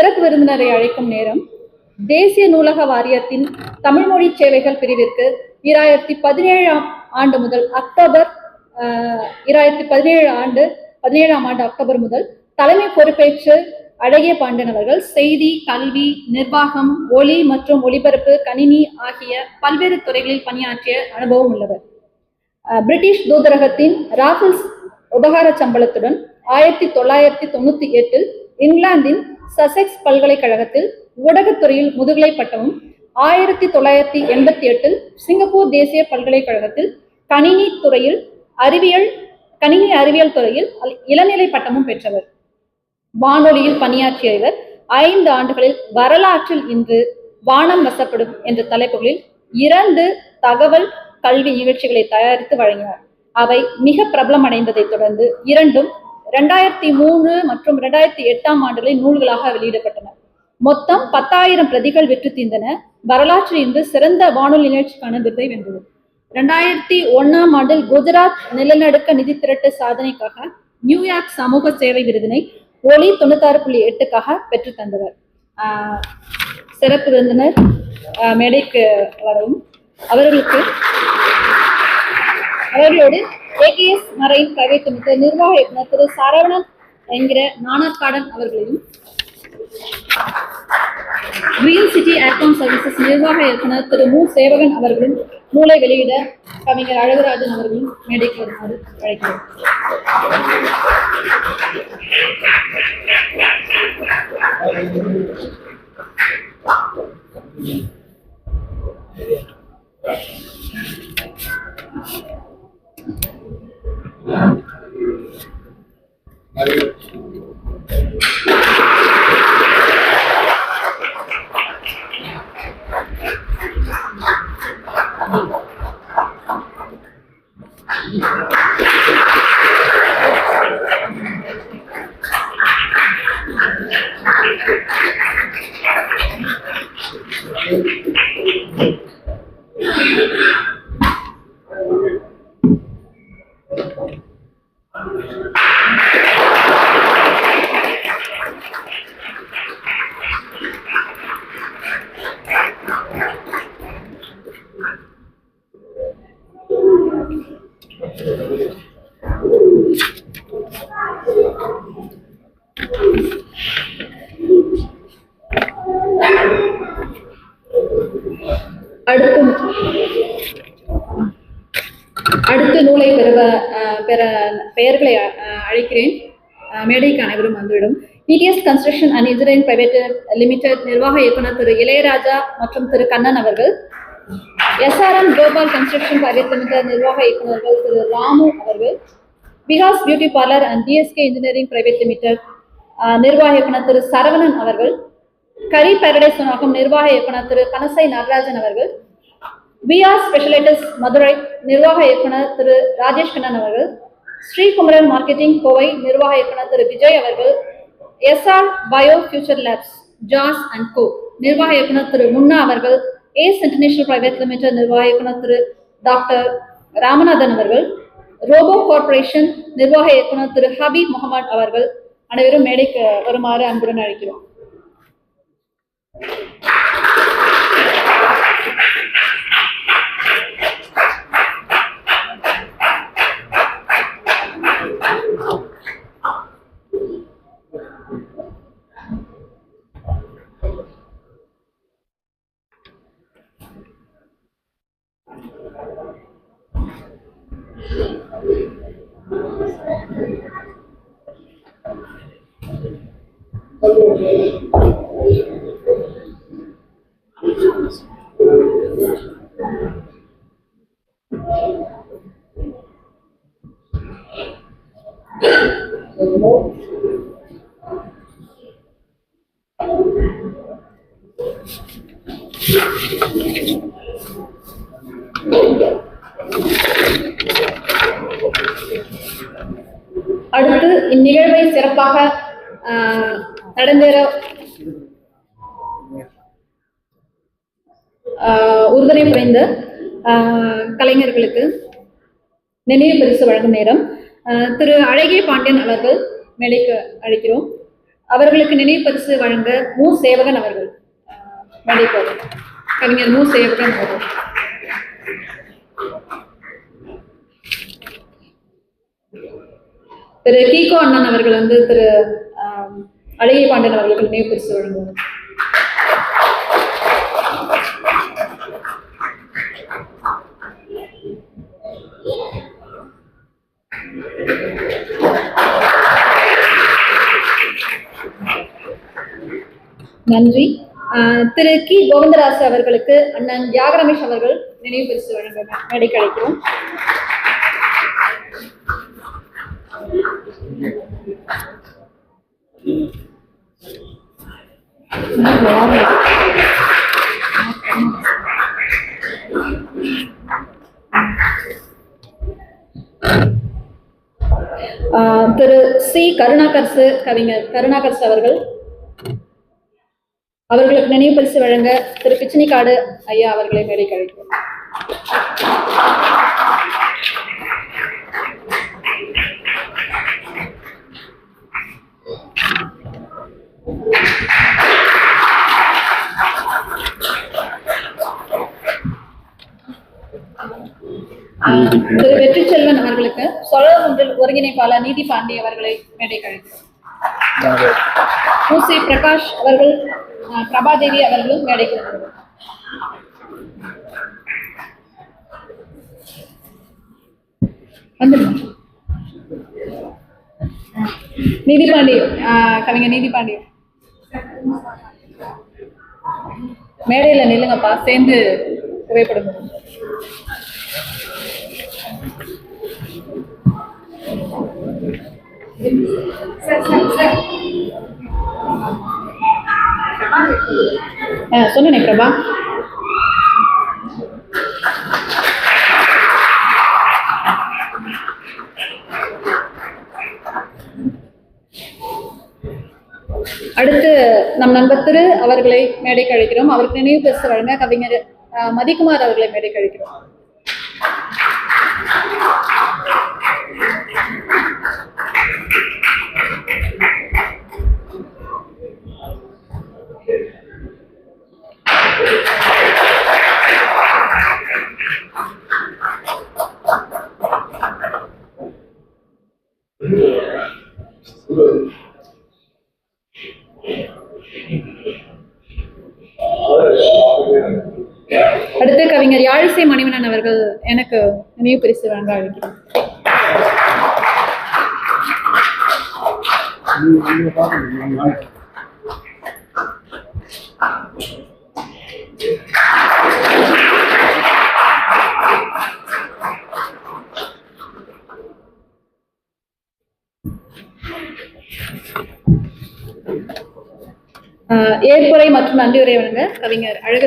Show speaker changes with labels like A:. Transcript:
A: சிறப்பு விருந்தினரை அழைக்கும் நேரம் தேசிய நூலக வாரியத்தின் தமிழ்மொழி சேவைகள் பிரிவிற்கு இராயிரத்தி பதினேழாம் ஆண்டு முதல் அக்டோபர் இராயிரத்தி பதினேழு ஆண்டு பதினேழாம் ஆண்டு அக்டோபர் முதல் தலைமை பொறுப்பேற்று அழகிய பாண்டியன் அவர்கள் செய்தி கல்வி நிர்வாகம் ஒளி மற்றும் ஒளிபரப்பு கணினி ஆகிய பல்வேறு துறைகளில் பணியாற்றிய அனுபவம் உள்ளவர். பிரிட்டிஷ் தூதரகத்தின் ராஃபல்ஸ் உபகார சம்பளத்துடன் ஆயிரத்தி தொள்ளாயிரத்தி தொண்ணூத்தி எட்டில் இங்கிலாந்தின் சசெக்ஸ் பல்கலைக்கழகத்தில் ஊடகத்துறையில் முதுகலை பட்டமும் ஆயிரத்தி தொள்ளாயிரத்தி எண்பத்தி எட்டில் சிங்கப்பூர் தேசிய பல்கலைக்கழகத்தில் கணினி துறையில் அறிவியல் கணினி அறிவியல் துறையில் இளநிலை பட்டமும் பெற்றவர். வானொலியில் பணியாற்றிய இவர் ஐந்து ஆண்டுகளில் வரலாற்றில் இன்று வானம் வசப்படும் என்ற தலைப்புகளில் இரண்டு தகவல் கல்வி நிகழ்ச்சிகளை தயாரித்து வழங்கினார். அவை மிக பிரபலமடைந்ததைத் தொடர்ந்து இரண்டும் ரெண்டாயிரத்தி மூணு மற்றும் ரெண்டாயிரத்தி எட்டாம் ஆண்டுகளில் நூல்களாக வெளியிடப்பட்டன. மொத்தம் பத்தாயிரம் பிரதிகள் வெற்றி தீர்ந்தன. வரலாற்றில் இருந்து சிறந்த வானொலி நிகழ்ச்சிக்கான விருதை வென்றது ரெண்டாயிரத்தி ஒண்ணாம் ஆண்டில் குஜராத் நிலநடுக்க நிதி திரட்டு சாதனைக்காக நியூயார்க் சமூக சேவை விருதினை ஒளி தொண்ணூத்தாறு புள்ளி எட்டுக்காக பெற்று தந்தவர். ஆஹ் சிறப்பு விருந்தினர் மேடைக்கு வரவும். அவர்களுக்கு அவர்களோடு ஏகேஎஸ் மரைன் பிரைவேட் லிமிடெட் நிர்வாக இயக்குனர் திரு சரவணன் என்கிற நாணர்காடன் அவர்களையும் கிரீன் சிட்டி ஏர்காம் சர்வீசஸ் நிர்வாக இயக்குனர் திரு மு. சேவகன் அவர்களும் நூலை வெளியிட கவிஞர் அழகுராஜன் அவர்களும் மேடைக்கு வருமாறு அழைக்கிறோம். அடுத்து அடுத்த நூலை பெறுவ பெற பெயர்களை அஹ், அழைக்கிறேன். மேடைக்கு அனைவரும் வந்துவிடும். PDS construction and engineering private limited நிர்வாக இயக்குனர் திரு இளையராஜா மற்றும் திரு கண்ணன் அவர்கள். SRM global construction private limited நிர்வாக இயக்குநர்கள் திரு ராமு அவர்கள் Vikas beauty parlour and DSK engineering private limited நிர்வாக இயக்குனர் திரு சரவணன் அவர்கள் கரி பேரடைஸ் உணவகம் நிர்வாக இயக்குனர் திரு கனசை நடராஜன் அவர்கள் விஆர் ஸ்பெஷலைட்டஸ் மதுரை நிர்வாக இயக்குனர் திரு ராஜேஷ் கண்ணன் அவர்கள் ஸ்ரீகுமரன் மார்க்கெட்டிங் கோவை நிர்வாக இயக்குனர் திரு விஜய் அவர்கள் SR bio future labs Jazz and co நிர்வாக இயக்குனர் திரு முன்னா அவர்கள் ஏஸ் இன்டர்நேஷனல் பிரைவேட் லிமிடெட் நிர்வாக இயக்குனர் திரு டாக்டர் ராமநாதன் அவர்கள் ரோபோ கார்ப்பரேஷன் நிர்வாக இயக்குனர் திரு ஹபீப் முகமது அவர்கள் அனைவரும் மேடைக்கு வருமாறு அன்புடன் அழைக்கிறோம். அடுத்து இந்நிகழ்வை சிறப்பாக நடந்தேற. உறுதுணை புரிந்த கலைஞர்களுக்கு நினைவு பரிசு வழங்கும் நேரம். திரு அழகிய பாண்டியன் அவர்கள் மேலைக்கு அழைக்கிறோம். அவர்களுக்கு நினைவு பரிசு வழங்க மு. சேவகன் அவர்கள் மேடைக்கு கவிஞர் மு. சேவகன் அவர்கள். திரு கீகோ அண்ணன் அவர்கள் வந்து திரு அழகிய பாண்டன் அவர்களுக்கு நினைவு பரிசு வழங்குவார் நன்றி. ஆஹ் திரு கி. கோவிந்தராஜ் அவர்களுக்கு அண்ணன் தியாக ரமேஷ் அவர்கள் நினைவு பரிசு வழங்க மேடைக்கு Thank you. Thiru C Karunakarsu கவிஞர் கருணாகர்சு அவர்கள். அவர்களுக்கு நினைவு பரிசு வழங்க திரு பிச்சினிக்காடு ஐயா அவர்களை மேடைக்கு அழைக்கிறோம் திரு வெற்றி செல்வன் அவர்களுக்கு சொல ஒன்றில் ஒருங்கிணைப்பாளர் நீதி பாண்டி அவர்களை மேடைக்கு அழைக்கிறோம் மூசி பிரகாஷ் அவர்கள் பிரபாதேவி அவர்களும் மேடைக்கு வருகிறார்கள். வந்துருங்க நீதிபாண்டி கவிஞர் நீதிபாண்டி மேடையில நில்லுங்கப்பா சேர்ந்து புகைப்படம் சொன்னேன் பிரபா. அடுத்து நம் நண்பர் திரு அவர்களை மேடை கழிக்கிறோம் அவருக்கு நினைவு பெருசு வழங்க கவிஞர் மதிக்குமார் அவர்களை மேடைக்கு அழைக்கிறோம் அடுத்து கவிஞர் யாழிசை மணிவனன் அவர்கள் எனக்கு நினைவு பரிசு வழங்க அழைக்கிறேன் ஏற்புரை மற்றும் நன்றியுரை வழங்க கவிஞர் அழகு